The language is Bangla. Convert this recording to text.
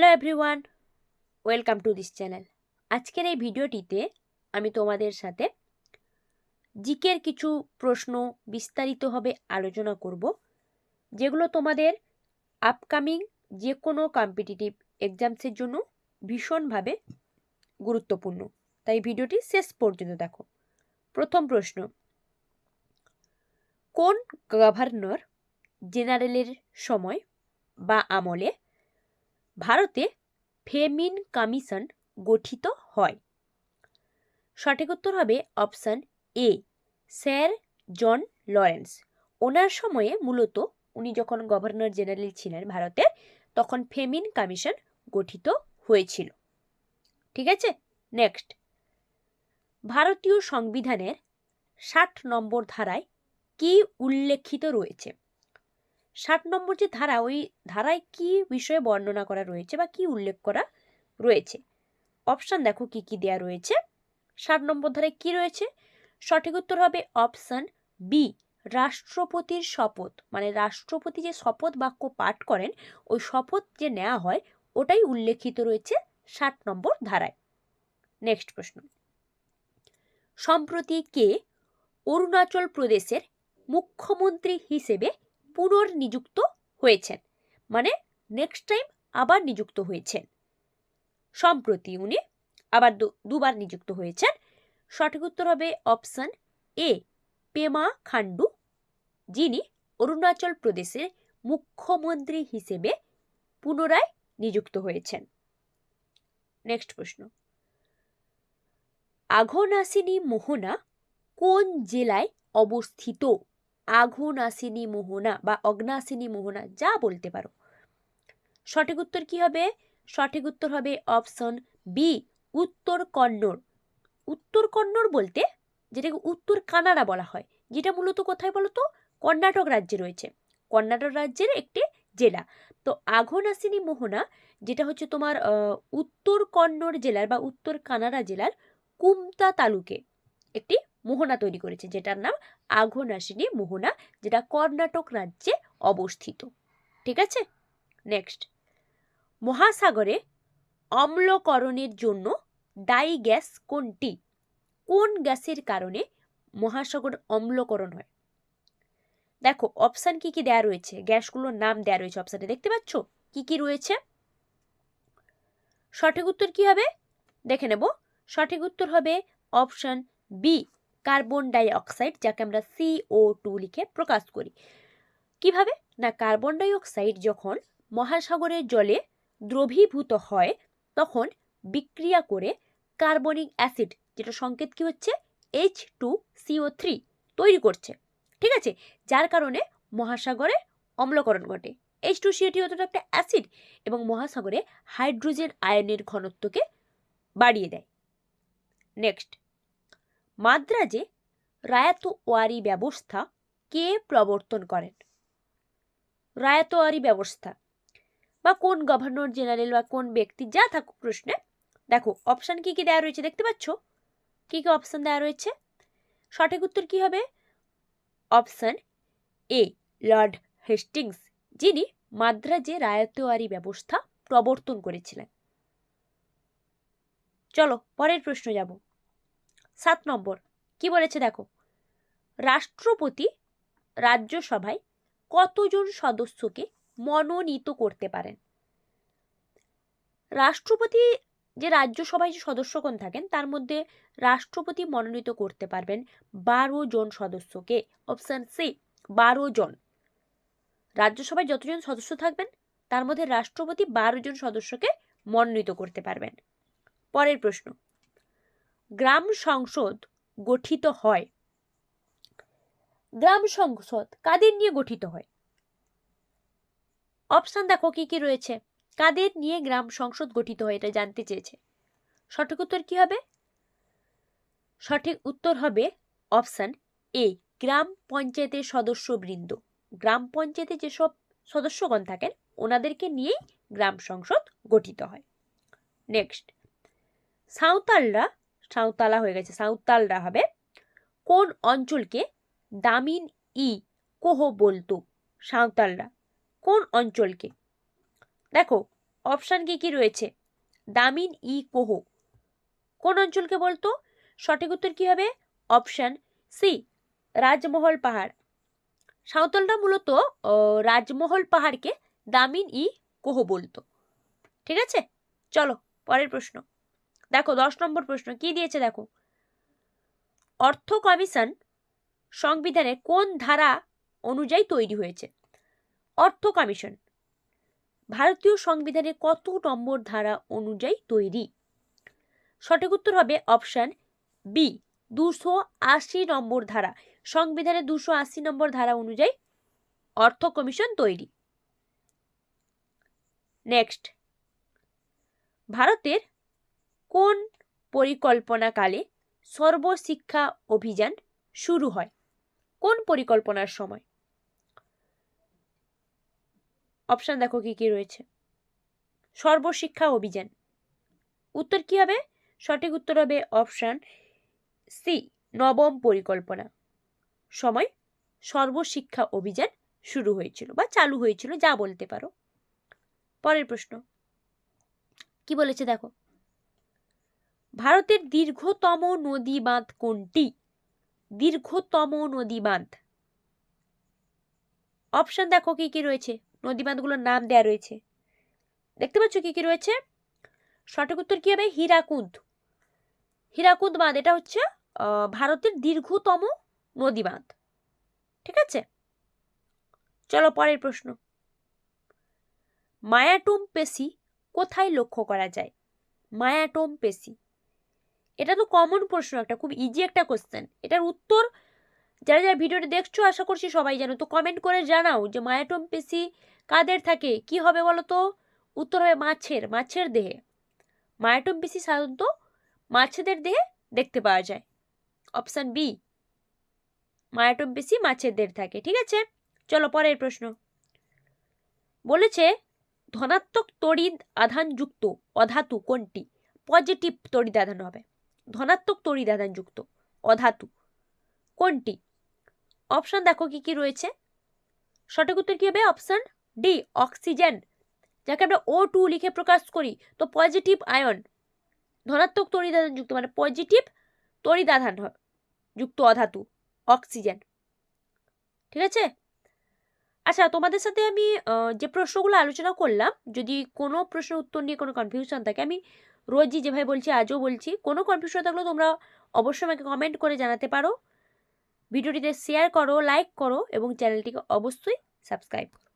Hello everyone welcome to this channel আজকের এই ভিডিওটিতে আমি তোমাদের সাথে জিকের কিছু প্রশ্ন বিস্তারিতভাবে আলোচনা করব, যেগুলো তোমাদের আপকামিং যে কোনো কম্পিটিটিভ এক্সামসের জন্য ভীষণভাবে গুরুত্বপূর্ণ। তাই ভিডিওটি শেষ পর্যন্ত দেখো। প্রথম প্রশ্ন, কোন গভর্নর জেনারেলের সময় বা আমলে ভারতে ফেমিন কমিশন গঠিত হয়। সঠিক উত্তর হবে option A, sir John Lawrence. ওনার সময়ে মূলত উনি যখন গভর্নর জেনারেল ছিলেন ভারতে, তখন ফেমিন কমিশন গঠিত হয়েছিল। ঠিক আছে? নেক্সট। ভারতীয় সংবিধানের ষাট নম্বর ধারায় কি উল্লেখিত রয়েছে? ষাট নম্বর যে ধারা, ওই ধারায় কি বিষয়ে বর্ণনা করা রয়েছে বা কি উল্লেখ করা রয়েছে? অপশান দেখো কি কি দেয়া রয়েছে। ষাট নম্বর ধারায় কি রয়েছে? সঠিক উত্তর হবে অপশান বি রাষ্ট্রপতির শপথ। মানে রাষ্ট্রপতি যে শপথ বাক্য পাঠ করেন, ওই শপথ যে নেওয়া হয়, ওটাই উল্লেখিত রয়েছে ষাট নম্বর ধারায়। নেক্সট প্রশ্ন। সম্প্রতি কে অরুণাচল প্রদেশের মুখ্যমন্ত্রী হিসেবে পুনর্নিযুক্ত হয়েছেন। মানে নেক্সট টাইম আবার নিযুক্ত হয়েছেন। সম্প্রতি উনি আবার দুবার নিযুক্ত হয়েছেন। সঠিক উত্তর হবে অপশান এ পেমা খান্ডু যিনি অরুণাচল প্রদেশের মুখ্যমন্ত্রী হিসেবে পুনরায় নিযুক্ত হয়েছেন। নেক্সট প্রশ্ন। আঘনাসিনী মোহনা কোন জেলায় অবস্থিত? আঘনাসিনী মোহনা বা অগ্নাসিনী মোহনা যা বলতে পারো। সঠিক উত্তর কি হবে? সঠিক উত্তর হবে অপশন বি উত্তর কন্নড়। উত্তর কন্নড় বলতে যেটাকে উত্তর কানাডা বলা হয়, যেটা মূলত কোথায় বলো তো? কর্ণাটক রাজ্যে রয়েছে। কর্ণাটক রাজ্যের একটি জেলা। তো আঘনাসিনী মোহনা যেটা হচ্ছে তোমার উত্তর কন্নড় জেলার বা উত্তর কানাডা জেলার কুমতা তালুকে একটি মোহনা তৈরি করেছে, যেটার নাম আঘনাসিনী মোহনা, যেটা কর্ণাটক রাজ্যে অবস্থিত। ঠিক আছে? নেক্সট মহাসাগরে অম্লকরণের জন্য দায়ী গ্যাস কোনটি? কোন গ্যাসের কারণে মহাসাগর অম্লকরণ হয়? দেখো অপশান কি কি দেয়া রয়েছে? গ্যাসগুলোর নাম দেয়া রয়েছে অপশানে দেখতে পাচ্ছ? কি কি রয়েছে? সঠিক উত্তর কি হবে? দেখে নেব। সঠিক উত্তর হবে option B carbon dioxide যাকে আমরা সিও টু লিখে প্রকাশ করি। কীভাবে? না, কার্বন ডাই অক্সাইড যখন মহাসাগরের জলে দ্রবীভূত হয়, তখন বিক্রিয়া করে কার্বনিক অ্যাসিড, যেটা সংকেত কি হচ্ছে? এইচ টু সিও থ্রি তৈরি করছে। ঠিক আছে? যার কারণে মহাসাগরে অম্লকরণ ঘটে। এইচ টু সিও থ্রি হতো একটা অ্যাসিড এবং মহাসাগরে হাইড্রোজেন আয়নের ঘনত্বকে বাড়িয়ে দেয়। নেক্সট। মাদ্রাজে রায়াতোয়ারি ব্যবস্থা কে প্রবর্তন করেন? রায়াতোয়ারি ব্যবস্থা। বা কোন গভর্নর জেনারেল বা কোন ব্যক্তি, যা থাকুক প্রশ্নে। দেখো অপশান কি কি দেওয়া রয়েছে দেখতে পাচ্ছ? কি কি অপশান দেওয়া রয়েছে? সঠিক উত্তর কি হবে? অপশান এ লর্ড হেস্টিংস যিনি মাদ্রাজে রায়তোয়ারি ব্যবস্থা প্রবর্তন করেছিলেন। চলো, পরের প্রশ্ন যাব। সাত নম্বর। কি বলেছে দেখো? রাষ্ট্রপতি রাজ্যসভায় কতজন সদস্যকে মনোনীত করতে পারেন? রাষ্ট্রপতি যে রাজ্যসভায় যে সদস্যগণ থাকেন, তার মধ্যে রাষ্ট্রপতি মনোনীত করতে পারবেন বারো জন সদস্যকে। অপশান সি, বারো জন। রাজ্যসভায় যতজন সদস্য থাকবেন, তার মধ্যে রাষ্ট্রপতি বারো জন সদস্যকে মনোনীত করতে পারবেন। পরের প্রশ্ন গ্রাম সংসদ গঠিত হয়। গ্রাম সংসদ কাদের নিয়ে গঠিত হয়? অপশান দেখো কি কি রয়েছে। কাদের নিয়ে গ্রাম সংসদ গঠিত হয় এটা জানতে চেয়েছে। সঠিক উত্তর কি হবে? সঠিক উত্তর হবে অপশান এ গ্রাম পঞ্চায়েতের সদস্যবৃন্দ। গ্রাম পঞ্চায়েতে যেসব সদস্যগণ থাকেন, ওনাদেরকে নিয়েই গ্রাম সংসদ গঠিত হয়। নেক্সট সাঁওতালরা সাঁওতালা হয়ে গেছে সাঁওতালরা হবে। কোন অঞ্চলকে দামিন ই কোহ বলতো সাঁওতালরা? কোন অঞ্চলকে? দেখো অপশান কি কি রয়েছে? দামিন ই কোহ। কোন অঞ্চলকে বলতো? সঠিক উত্তর কি হবে? অপশান সি রাজমহল পাহাড়। সাঁওতালরা মূলত রাজমহল পাহাড়কে দামিন ই কোহ বলতো। ঠিক আছে? চলো, পরের প্রশ্ন। দেখো, দশ নম্বর প্রশ্ন, কি দিয়েছে দেখো? অর্থ কমিশন সংবিধানের কোন ধারা অনুযায়ী তৈরি হয়েছে? অর্থ কমিশন, ভারতীয় সংবিধানের কত নম্বর ধারা অনুযায়ী তৈরি? সঠিক উত্তর হবে অপশান বি দুশো আশি নম্বর ধারা। সংবিধানের দুশো আশি নম্বর ধারা অনুযায়ী অর্থ কমিশন তৈরি। নেক্সট, ভারতের কোন পরিকল্পনাকালে সর্বশিক্ষা অভিযান শুরু হয়? কোন পরিকল্পনার সময়? অপশান দেখো কি কি রয়েছে। সর্বশিক্ষা অভিযান। উত্তর কি হবে? সঠিক উত্তর হবে অপশান সি, নবম পরিকল্পনা। সময়, সর্বশিক্ষা অভিযান শুরু হয়েছিল বা চালু হয়েছিল, যা বলতে পারো। পরের প্রশ্ন। কি বলেছে দেখো? ভারতের দীর্ঘতম নদী বাঁধ কোনটি? দীর্ঘতম নদী বাঁধ অপশন দেখো কি কি রয়েছে। নদী বাঁধগুলোর নাম দেয়া রয়েছে। দেখতে পাচ্ছ কি কি রয়েছে? সঠিক উত্তর কি হবে? হীরাকুদ। হীরাকুদ বাঁধ, এটা হচ্ছে ভারতের দীর্ঘতম নদী বাঁধ ঠিক আছে? চলো পরের প্রশ্ন। মায়াটোম পেশি কোথায় লক্ষ্য করা যায়? মায়াটোম পেশি। এটা তো কমন প্রশ্ন একটা, খুব ইজি একটা কোশ্চেন এটার উত্তর যারা যারা ভিডিওটা দেখছ, আশা করছি সবাই জানো। তো কমেন্ট করে জানাও যে মায়াটোম পেশি কাদের থাকে? কি হবে বলো তো উত্তর হবে মাছের মাছের দেহে। মায়াটোম পেশি সাধারণত মাছেদের দেহে দেখতে পাওয়া যায়। অপশান বি মায়াটোম পেশি মাছের দেহে থাকে, ঠিক আছে? চলো পরের প্রশ্ন। বলেছে, ধনাত্মক তড়িৎ আধানযুক্ত অধাতু কোনটি? পজিটিভ তড়িৎ আধান হবে। ধনাত্মক তড়িৎ আধানযুক্ত অধাতু। কোনটি? অপশন দেখো কি কি রয়েছে। সঠিক উত্তর কি হবে? অপশন ডি অক্সিজেন যাকে আমরা ও টু লিখে প্রকাশ করি, তো পজিটিভ আয়ন ধনাত্মক তড়িৎ আধান যুক্ত মানে পজিটিভ হয় যুক্ত অধাতু অক্সিজেন ঠিক আছে? আচ্ছা তোমাদের সাথে আমি যে প্রশ্নগুলো আলোচনা করলাম, যদি কোনো প্রশ্নের উত্তর নিয়ে কোনো কনফিউশন থাকে, আমি রোজই যেভাবে বলছি, আজও বলছি, কোনো কনফিউশন থাকলেও তোমরা অবশ্যই আমাকে কমেন্ট করে জানাতে পারো। ভিডিওটিতে শেয়ার করো লাইক করো এবং চ্যানেলটিকে অবশ্যই সাবস্ক্রাইব করো।